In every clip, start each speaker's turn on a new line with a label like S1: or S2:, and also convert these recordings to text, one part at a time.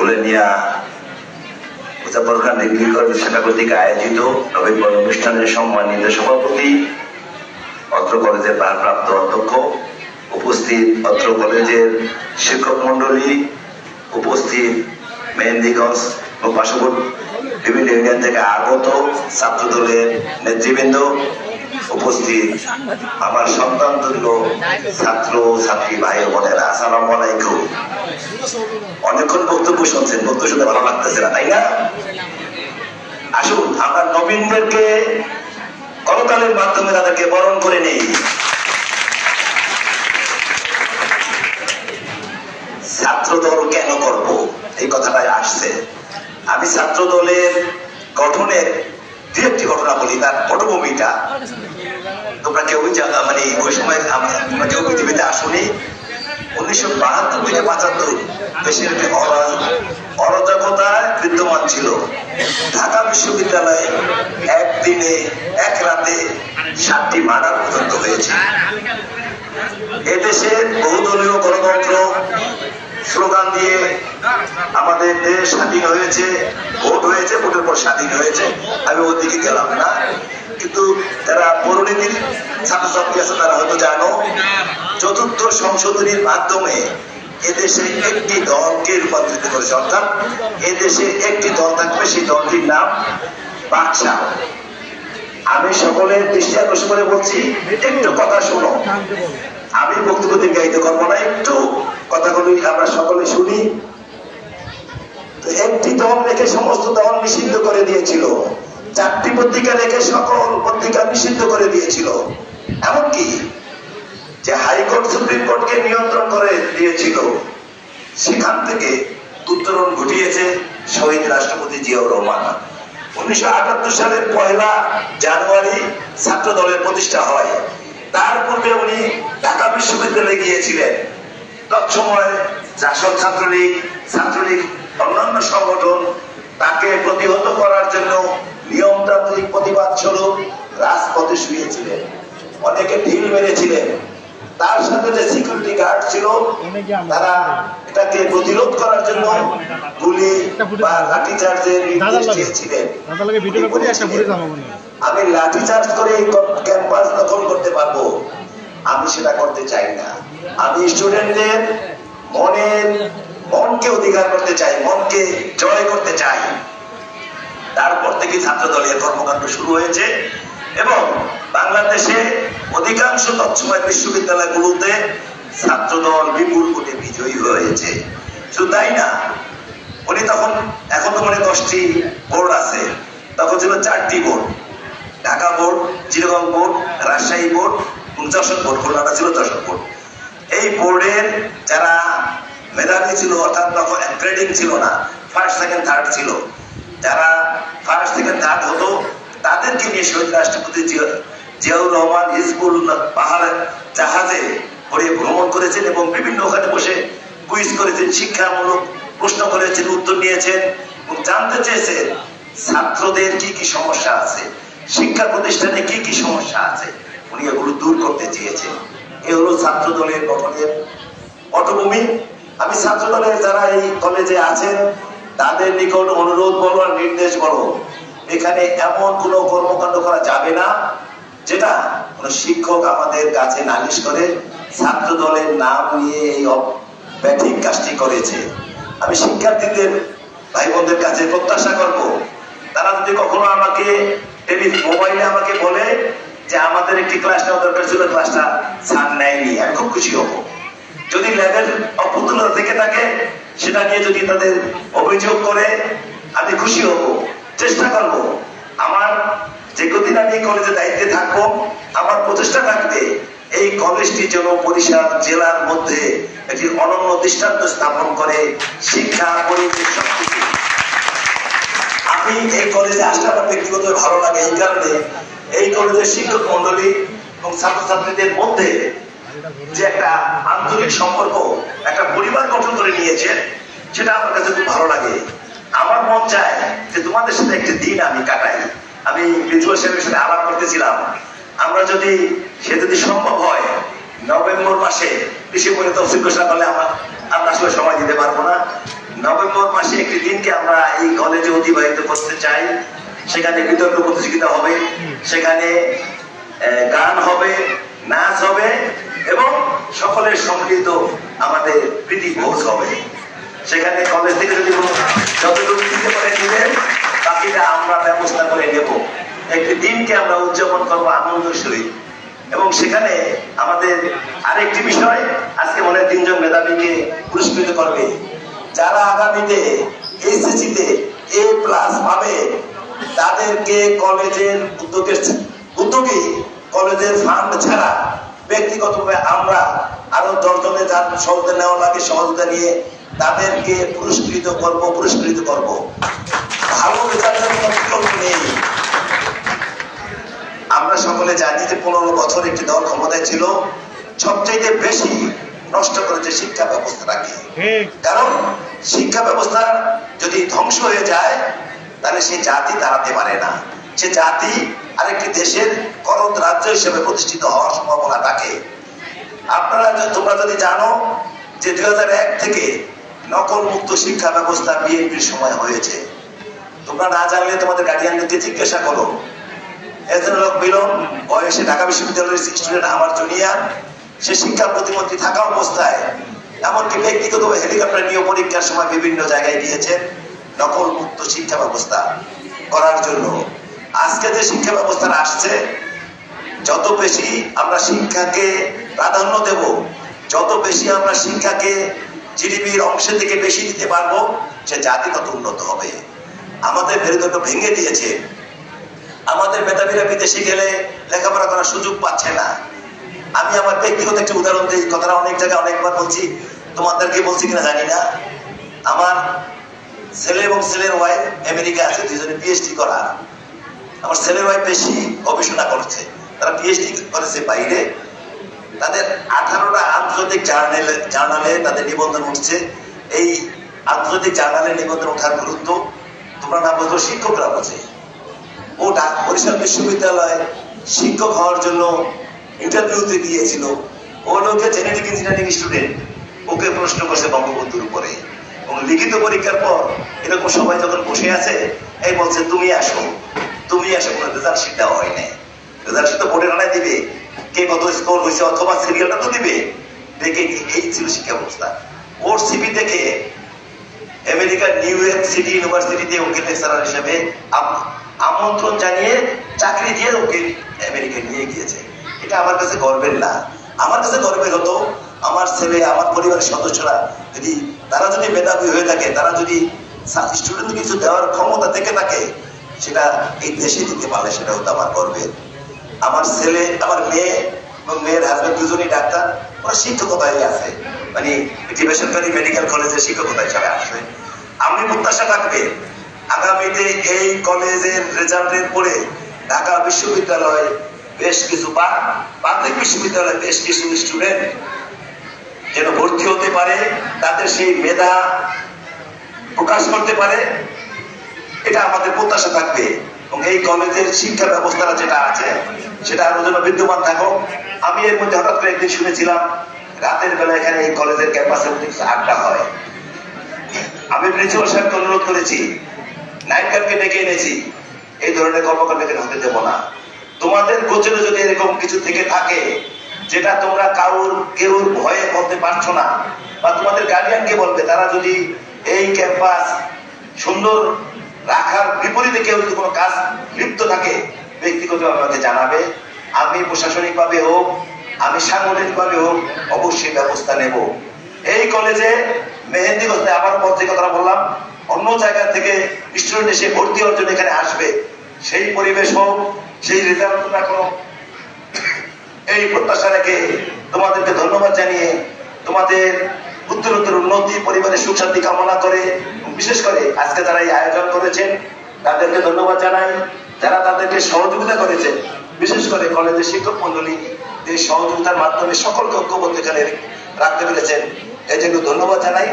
S1: উলেনিয়া Muzaffar Khan degree college শাখা কর্তৃক আয়োজিত অনুষ্ঠানের সম্মানিত সভাপতি, অত্র কলেজের ভারপ্রাপ্ত অধ্যক্ষ, উপস্থিত অত্র কলেজের শিক্ষক মন্ডলী উপস্থিত মেহেন্দিগঞ্জ ও পার্শ্ববর্তী বিভিন্ন ইউনিয়ন থেকে আগত ছাত্র দলের নেতৃবৃন্দ উপস্থিত আমার সন্তান তুল্য ছাত্র, ছাত্রী, ভাই বোনেরা, আসসালামু আলাইকুম। অনেকক্ষণ বক্তব্য শুনছেন, বক্তব্য শুনতে ভালো লাগতেছে না, তাই না? আসুন, আমরা নবীনদেরকে করতালের মাধ্যমে তাদেরকে বরণ করে নেই। ছাত্র দল কেন করব? এই কথাটাই আসছে। আমি ছাত্র দলের গঠনের দু একটি ঘটনা বলি, তার পটভূমিটা। তোমরা কেউ জানা মানে ওই সময় তোমরা কেউ পৃথিবীতে আসুনি। উনিশশো বাহাত্তর থেকে পঁচাত্তর দেশের অরাজকতা বিদ্যমান ছিল। ঢাকা বিশ্ববিদ্যালয়ে একদিনে, এক রাতে সাতটি মার্ডার পর্যন্ত হয়েছে। এদেশে বহুদলীয় গণতন্ত্র স্লোগান দিয়ে আমাদের দেশ স্বাধীন হয়েছে, ভোট হয়েছে, ভোটের পর স্বাধীন হয়েছে। আমি ওদিকে গেলাম না। কিন্তু যারা পরিণতির ছাত্রছাত্রী আছে, তারা হয়তো জানো। চতুর্থ সংশোধনীর মাধ্যমে এদেশে একটি দলকে রূপান্তরিত করেছে, অর্থাৎ এদেশে একটি দল থাকবে, সেই দলটির নাম বাকশা আমি সকলের দৃষ্টি আকর্ষণ করে বলছি, একটু কথা শোনো। আমি বক্তব্য দীর্ঘায়িত করব না, একটু কথাগুলি আমরা সকলে শুনি। একটি দল রেখে সমস্ত দল নিষিদ্ধ করে দিয়েছিল। চারটি পত্রিকা রেখে সকল পত্রিকা নিষিদ্ধ করে দিয়েছিল। এমনকি যে হাইকোর্ট সুপ্রিম কোর্টকে নিয়ন্ত্রণ করে দিয়েছিল, সেখান থেকে উত্তরণ ঘটিয়েছে শহীদ রাষ্ট্রপতি জিয়াউর রহমান। উনিশশো আটাত্তর সালের পয়লা জানুয়ারি ছাত্র দলের প্রতিষ্ঠা হয়। তার পূর্বে উনি ঢাকা বিশ্ববিদ্যালয়ে গিয়েছিলেন। তৎসময় জাসদ ছাত্রলীগ ছাত্রলীগ অন্যান্য সংগঠন তাকে প্রতিহত করার জন্য নিয়মতান্ত্রিক প্রতিবাদ স্বরূপ রাজপথে শুয়েছিলেন। অনেকে ঢিল মেরেছিলেন। তার সাথে যে সিকিউরিটি গার্ড ছিল তারা এটাকে প্রতিরোধ করার জন্য গুলি বা লাঠি চার্জের নির্দেশ দিয়েছিলেন। আমি লাঠি চার্জ করে ক্যাম্পাস দখল করতে পারব। আমি সেটা করতে চাই না। আমি স্টুডেন্টদের মনের মনকে অধিকার করতে চাই মনকে জয় করতে চাই। তারপর থেকে ছাত্র দলের কর্মকাণ্ড শুরু হয়েছে এবং বাংলাদেশে অধিকাংশ তৎসময় বিশ্ববিদ্যালয়গুলোতে ছাত্র দল বিপুল কোটে বিজয়ী হয়েছে। শুধু তাই না, উনি তখন এখন তো মানে দশটি বোর্ড আছে। তখন ছিল চারটি board, Dhaka board Chittagong board, Rajshahi board Jessore board, খুলনাটা ছিল যশোর বোর্ড। এই বোর্ডের যারা মেধাবী ছিল, অর্থাৎ তখন গ্রেডিং ছিল না ফার্স্ট সেকেন্ড থার্ড ছিল, যারা ফার্স্ট সেকেন্ড থার্ড হতো, তাদেরকে নিয়ে শহীদ রাষ্ট্রপতি জিয়াউর রহমান হিজবুল পাহাড় জাহাজে করে ভ্রমণ করেছেন এবং বিভিন্ন ওখানে বসে কুইজ করেছেন, শিক্ষামূলক প্রশ্ন করেছেন, উত্তর নিয়েছেন এবং জানতে চেয়েছেন ছাত্রদের কি কি সমস্যা আছে, শিক্ষা প্রতিষ্ঠানে কি কি সমস্যা আছে। উনি এগুলো দূর করতে চেয়েছেন। এ হলো ছাত্র দলের গঠনের পটভূমি। আমি ছাত্র দলের যারা এই কলেজে আছেন তাদের নিকট অনুরোধ বলো আর নির্দেশ বলো এখানে এমন কোনো কর্মকাণ্ড করা যাবে না, যেটা কোনো শিক্ষক আমাদের কাছে নালিশ করে ছাত্র দলের নাম নিয়ে এই ব্যাঠিক কাজটি করেছে। আমি শিক্ষার্থীদের ভাই বোনদের কাছে প্রত্যাশা করব, তারা যদি কখনো আমাকে মোবাইলে আমাকে বলে যে আমাদের একটি ক্লাস নেওয়া দরকার ছিল ক্লাসটা স্যার নেয়নি, আমি খুব খুশি হব। যদি লেভেল অপ্রতুলতা থেকে থাকে সেটা নিয়ে যদি তাদের অভিযোগ করে, আমি খুশি হব, চেষ্টা করব। আমার যে কদিন আমি কলেজে দায়িত্বে থাকব, আমার প্রচেষ্টা থাকবে এই কলেজটি যেন বরিশাল জেলার মধ্যে একটি অনন্য দৃষ্টান্ত স্থাপন করে শিক্ষা, পরিবেশ আমি এই কলেজে আসলে আমার ব্যক্তিগত ভালো লাগে এই কারণে এই কলেজের শিক্ষক মন্ডলী এবং ছাত্রছাত্রীদের মধ্যে যে একটা আন্তরিক সম্পর্ক, একটা পরিবার গঠন করে সেটা আমার কাছে খুব ভালো লাগে। আমার মন চায় যে তোমাদের সাথে একটি দিন আমি কাটাই। আমি প্রিন্সিপাল সাহেবের সাথে আলাপ করতেছিলাম। আমরা যদি সে যদি সম্ভব হয়, নভেম্বর মাসে ডিসেম্বরে তফসিল ঘোষণা করলে আমার আমরা আসলে সময় দিতে পারব না। নভেম্বর মাসে একটি দিনকে আমরা এই কলেজে অতিবাহিত করতে চাই। সেখানে বিতর্ক প্রতিযোগিতা হবে। সেখানে গান হবে, নাচ হবে এবং সকলের সম্মিলিত আমাদের প্রীতি ভোজ হবে। সেখানে কলেজ থেকে যদি যতটুকু দিতে পারে দিবেন বাকিটা আমরা ব্যবস্থা করে নেব। একটি দিনকে আমরা উদযাপন করব আনন্দ সহিত। এবং সেখানে আমাদের আরেকটি বিষয়, আজকে মনে হয় তিনজন মেধাবীকে পুরস্কৃত করবে। যারা আগামীতে এসএসসিতে এ প্লাস পাবে, তাদেরকে কলেজের উদ্যোগের উদ্যোগে কলেজের ফান্ড ছাড়া ব্যক্তিগতভাবে আমরা আরও দশজনে যার সহযোগিতা নেওয়া লাগে সহযোগিতা নিয়ে তাদেরকে পুরস্কৃত করব পুরস্কৃত করব। ভালো রেজাল্টের কোনো বিকল্প নেই। আমরা সকলে জানি যে পনেরো বছর একটি দল ক্ষমতায় ছিল সবচাইতে বেশি নষ্ট করেছে শিক্ষা ব্যবস্থাটাকে। কারণ শিক্ষা ব্যবস্থা যদি ধ্বংস হয়ে যায় তাহলে সেই জাতি দাঁড়াতে পারে না। সে জাতি আরেকটি দেশের করদ রাজ্য হিসেবে প্রতিষ্ঠিত হওয়ার সম্ভাবনা থাকে। আপনারা তোমরা যদি জানো যে দু হাজার এক থেকে নকল মুক্ত শিক্ষা ব্যবস্থা বিএনপির সময় হয়েছে। তোমরা না জানলে তোমাদের গার্ডিয়ানদেরকে জিজ্ঞাসা করো। এজনুলক মিলন, বয়সে ঢাকা বিশ্ববিদ্যালয়ের স্টুডেন্ট আমার জুনিয়র, সে শিক্ষা প্রতিমন্ত্রী থাকা অবস্থায় এমনকি ব্যক্তিগত হেলিকপ্টার নিয়ে পরীক্ষার সময় বিভিন্ন জায়গায় গিয়েছেন নকল মুক্ত শিক্ষা ব্যবস্থা করার জন্য। আজকে যে শিক্ষা ব্যবস্থাটা আসছে, যত বেশি আমরা শিক্ষাকে প্রাধান্য দেব, যত বেশি আমরা শিক্ষাকে জিডিপির অংশে থেকে বেশি দিতে পারব, সে জাতি তত উন্নত হবে। আমাদের মেরুদণ্ড ভেঙে দিয়েছে। আমাদের মেধাবীরা বিদেশে গেলে লেখাপড়া করার সুযোগ পাচ্ছে না। আমি আমার ব্যক্তিগত একটি উদাহরণ দিই কথাটা অনেক জায়গায় অনেকবার বলছি, তোমাদেরকে বলছি কিনা জানি না। আমার ছেলে এবং ছেলের ওয়াইফ আমেরিকা আছে, দুজনে পিএইচডি করা। আমার ছেলের ওয়াইফ বেশি গবেষণা করছে, তারা পিএইচডি করেছে বাইরে। তাদের আঠারোটা আন্তর্জাতিক জার্নালে জার্নালে তাদের নিবন্ধন উঠছে। এই আন্তর্জাতিক জার্নালে নিবন্ধন ওঠার গুরুত্ব তোমরা না বলতো শিক্ষকরা বোঝে। ও ঢাকা বরিশাল বিশ্ববিদ্যালয়ে শিক্ষক হওয়ার জন্য ইন্টারভিউতে গিয়েছিল। ও লোকে জেনেটিক ইঞ্জিনিয়ারিং স্টুডেন্ট ওকে প্রশ্ন করছে বঙ্গবন্ধুর উপরে। এবং লিখিত পরীক্ষার পর এরকম সবাই যখন বসে আছে, এই বলছে, তুমি আসো। তুমি আসো, কোনো রেজাল্ট শিট দেওয়া হয় নাই। রেজাল্ট শিট তো বোর্ডের আনায় দিবে। কে কত স্কোর হয়েছে অথবা সিরিয়ালটা তো দিবে। দেখে এই ছিল শিক্ষা ব্যবস্থা। ওর সিবি দেখে আমেরিকার নিউ ইয়র্ক সিটি ইউনিভার্সিটিতে ওকে লেকচারার হিসেবে আমন্ত্রণ জানিয়ে চাকরি দিয়ে ওকে আমেরিকা নিয়ে গিয়েছে। এটা আমার কাছে গর্বের না। আমার কাছে গর্বের হতো, আমার ছেলে, আমার পরিবারের সদস্যরা যদি, তারা যদি মেধাবী হয়ে থাকে, তারা যদি স্টুডেন্ট কিছু দেওয়ার ক্ষমতা থেকে থাকে সেটা এই দেশে দিতে পারলে সেটা আমার গর্বের আমার ছেলে, আমার মেয়ে এবং মেয়ের হাজবেন্ড দুজনই ডাক্তার, ওরা শিক্ষকতায় আছে। মানে একটি বেসরকারি মেডিকেল কলেজে শিক্ষকতা হিসাবে আসবে। আমি প্রত্যাশা থাকবে, আগামীতে এই কলেজের রেজাল্টের পরে ঢাকা বিশ্ববিদ্যালয় বেশ কিছু বা পাবলিক বিশ্ববিদ্যালয়ে বেশ কিছু স্টুডেন্ট যেন ভর্তি হতে পারে, তাদের সেই মেধা প্রকাশ করতে পারে। এটা আমাদের প্রত্যাশা থাকবে। এবং এই কলেজের শিক্ষা ব্যবস্থাটা যেটা আছে, সেটা আরও যেন বিদ্যমান থাকো আমি এর মধ্যে হঠাৎ করে একদিন শুনেছিলাম, রাতের বেলা এখানে এই কলেজের ক্যাম্পাসের মধ্যে কিছু আড্ডা হয়। আমি প্রিন্সিপাল সাহেবকে অনুরোধ করেছি নাইট গার্ডকে ডেকে এনেছি, এই ধরনের কর্মকাণ্ড এখানে হতে দেবো না। তোমাদের গোচরে যদি এরকম কিছু থেকে থাকে, যেটা তোমরা কারোর কেউ ভয়ে বলতে পারছ না, বা তোমাদের গার্ডিয়ানকে বলবে, তারা যদি এই ক্যাম্পাস সুন্দর রাখার বিপরীতে কেউ যদি কোনো কাজ লিপ্ত থাকে, ব্যক্তিগত আমাকে জানাবে, আমি প্রশাসনিকভাবে হোক, আমি সাংগঠনিকভাবে হোক, অবশ্যই ব্যবস্থা নেব। এই কলেজে মেহেন্দিগঞ্জে আবার পর যে কথা বললাম, অন্য জায়গা থেকে স্টুডেন্ট এসে ভর্তি অর্জন এখানে আসবে। সেই পরিবেশ হোক, সেই রেজাল্ট রাখো এই প্রত্যাশা রেখে তোমাদেরকে ধন্যবাদ জানিয়ে তোমাদের উত্তরোত্তর উন্নতি, পরিবারের সুখ শান্তি কামনা করে বিশেষ করে আজকে যারা এই আয়োজন করেছেন, তাদেরকে ধন্যবাদ জানাই। যারা তাদেরকে সহযোগিতা করেছে বিশেষ করে কলেজের শিক্ষক মন্ডলী এই সহযোগিতার মাধ্যমে সকলকে ঐক্যবদ্ধ এখানে রাখতে পেরেছেন। এই জন্য ধন্যবাদ জানাই।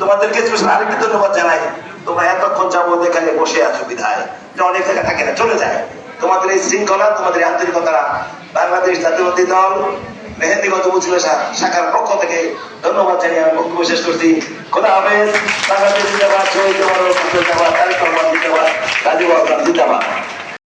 S1: তোমাদেরকে আরেকটি ধন্যবাদ জানাই। তোমরা এতক্ষণ যাবত এখানে বসে আছো বিধায়। যে অনেক জায়গা থাকে না, চলে যায়। তোমাদের এই শৃঙ্খলা, তোমাদের আন্তরিকতা বাংলাদেশ জাতীয়বাদী দল মেহেন্দিগঞ্জ উপজেলা শা- শাখার পক্ষ থেকে ধন্যবাদ জানিয়ে আমি বক্তব্য শেষ করছি। খোদা হাফেজ। বাংলাদেশ জিন্দাবাদ। শহীদ জিন্দাবাদ। জিন্দাবাদ। রাজীব জিন্দাবাদ।